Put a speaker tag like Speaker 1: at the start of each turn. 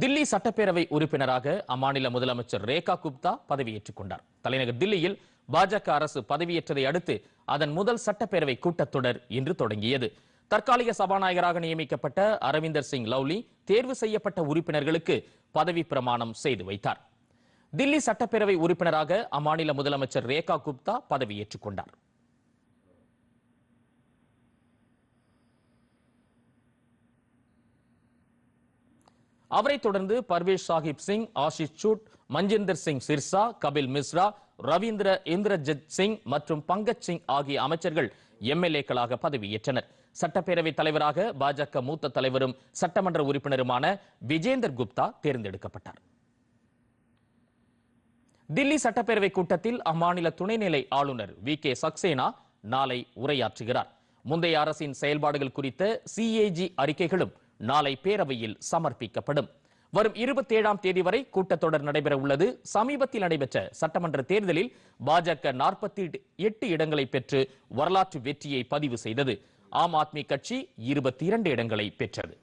Speaker 1: தில்லி சட்டப்பேரவை உறுப்பினராக அம்மாநில முதலமைச்சர் ரேகா குப்தா பதவியேற்றுக் கொண்டார். தலைநகர் தில்லியில் பாஜக அரசு பதவியேற்றதை அடுத்து அதன் முதல் சட்டப்பேரவை கூட்டத்தொடர் இன்று தொடங்கியது. தற்காலிக சபாநாயகராக நியமிக்கப்பட்ட அரவிந்தர் சிங் லவ்லி தேர்வு செய்யப்பட்ட உறுப்பினர்களுக்கு பதவி பிரமாணம் செய்து வைத்தார். தில்லி சட்டப்பேரவை உறுப்பினராக அம்மாநில முதலமைச்சர் ரேகா குப்தா பதவியேற்றுக் கொண்டார். அவரைத் தொடர்ந்து பர்வேஷ் சாஹிப் சிங் ஆஷிஷ் சூட் மஞ்சிந்தர் சிங் சிர்சா கபில் மிஸ்ரா ரவீந்திர இந்திரஜித் சிங் மற்றும் பங்கஜ் சிங் ஆகிய அமைச்சர்கள் எம்எல்ஏக்களாக பதவியேற்றனர். சட்டப்பேரவைத் தலைவராக பாஜக மூத்த தலைவரும் சட்டமன்ற உறுப்பினருமான விஜேந்தர் குப்தா தேர்ந்தெடுக்கப்பட்டார். தில்லி சட்டப்பேரவை கூட்டத்தில் அம்மாநில துணைநிலை ஆளுநர் வி. கே. சக்சேனா நாளை உரையாற்றுகிறார். முந்தைய அரசின் செயல்பாடுகள் குறித்த சிஏஜி அறிக்கைகளும் நாளை பேரவையில் சமர்ப்பிக்கப்படும். வரும் இருபத்தி ஏழாம் தேதி வரை கூட்டத்தொடர் நடைபெற உள்ளது சமீபத்தில் நடைபெற்ற சட்டமன்ற தேர்தலில் பாஜக நாற்பத்தி எட்டு இடங்களை பெற்று வரலாற்று வெற்றியை பதிவு செய்தது. ஆம் ஆத்மி கட்சி இருபத்தி இரண்டு இடங்களை பெற்றது.